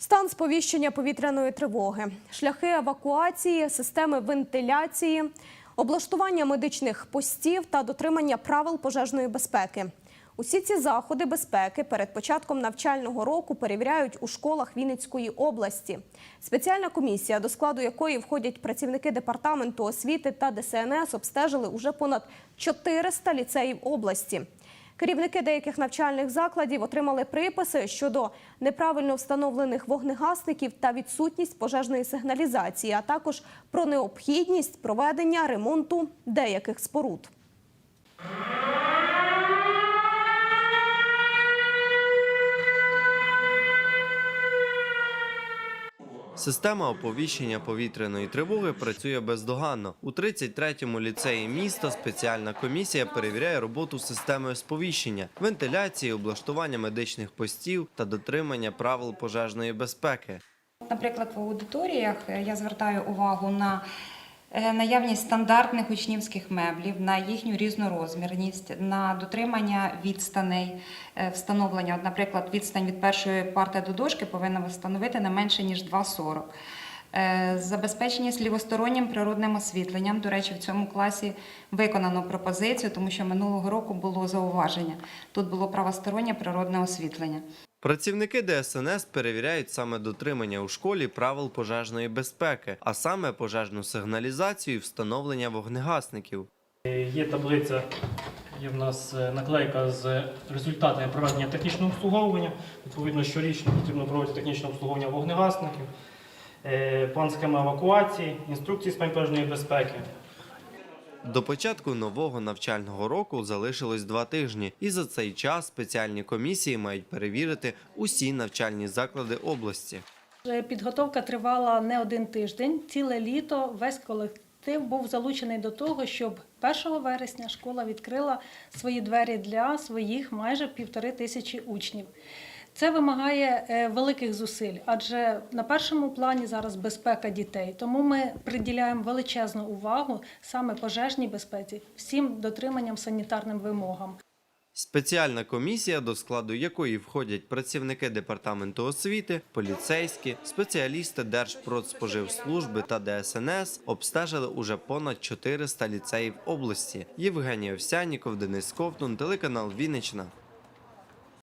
Стан сповіщення повітряної тривоги, шляхи евакуації, системи вентиляції, облаштування медичних постів та дотримання правил пожежної безпеки. Усі ці заходи безпеки перед початком навчального року перевіряють у школах Вінницької області. Спеціальна комісія, до складу якої входять працівники департаменту освіти та ДСНС, обстежили уже понад 400 ліцеїв області. Керівники деяких навчальних закладів отримали приписи щодо неправильно встановлених вогнегасників та відсутність пожежної сигналізації, а також про необхідність проведення ремонту деяких споруд. Система оповіщення повітряної тривоги працює бездоганно. У 33-му ліцеї міста спеціальна комісія перевіряє роботу системи сповіщення, вентиляції, облаштування медичних постів та дотримання правил пожежної безпеки. Наприклад, в аудиторіях е, я звертаю увагу на наявність стандартних учнівських меблів, на їхню різнорозмірність, на дотримання відстаней, е, встановлення. От, наприклад, відстань від першої парти до дошки повинна встановити не менше ніж 2,40. Е, Забезпеченість лівостороннім природним освітленням. До речі, в цьому класі виконано пропозицію, тому що минулого року було зауваження. Тут було правостороннє природне освітлення. Працівники ДСНС перевіряють саме дотримання у школі правил пожежної безпеки, а саме пожежну сигналізацію і встановлення вогнегасників. Є таблиця, є в нас е, наклейка з результатами проведення технічного обслуговування. Відповідно, щорічно потрібно проводити технічне обслуговування вогнегасників, е, план схеми евакуації, інструкції з пожежної безпеки. До початку нового навчального року залишилось два тижні, і за цей час спеціальні комісії мають перевірити усі навчальні заклади області. Е, Підготовка тривала не один тиждень, ціле літо. Весь колектив був залучений до того, щоб 1 вересня школа відкрила свої двері для своїх майже півтори тисячі учнів. Це вимагає е, великих зусиль, адже на першому плані зараз безпека дітей. Тому ми приділяємо величезну увагу саме пожежній безпеці, всім дотриманням санітарним вимогам. Спеціальна комісія, до складу якої входять працівники департаменту освіти, поліцейські, спеціалісти Держпродспоживслужби та ДСНС, обстежили уже понад 400 ліцеїв області. Євгеній Овсяніков, Денис Ковтун, телеканал Вінниччина.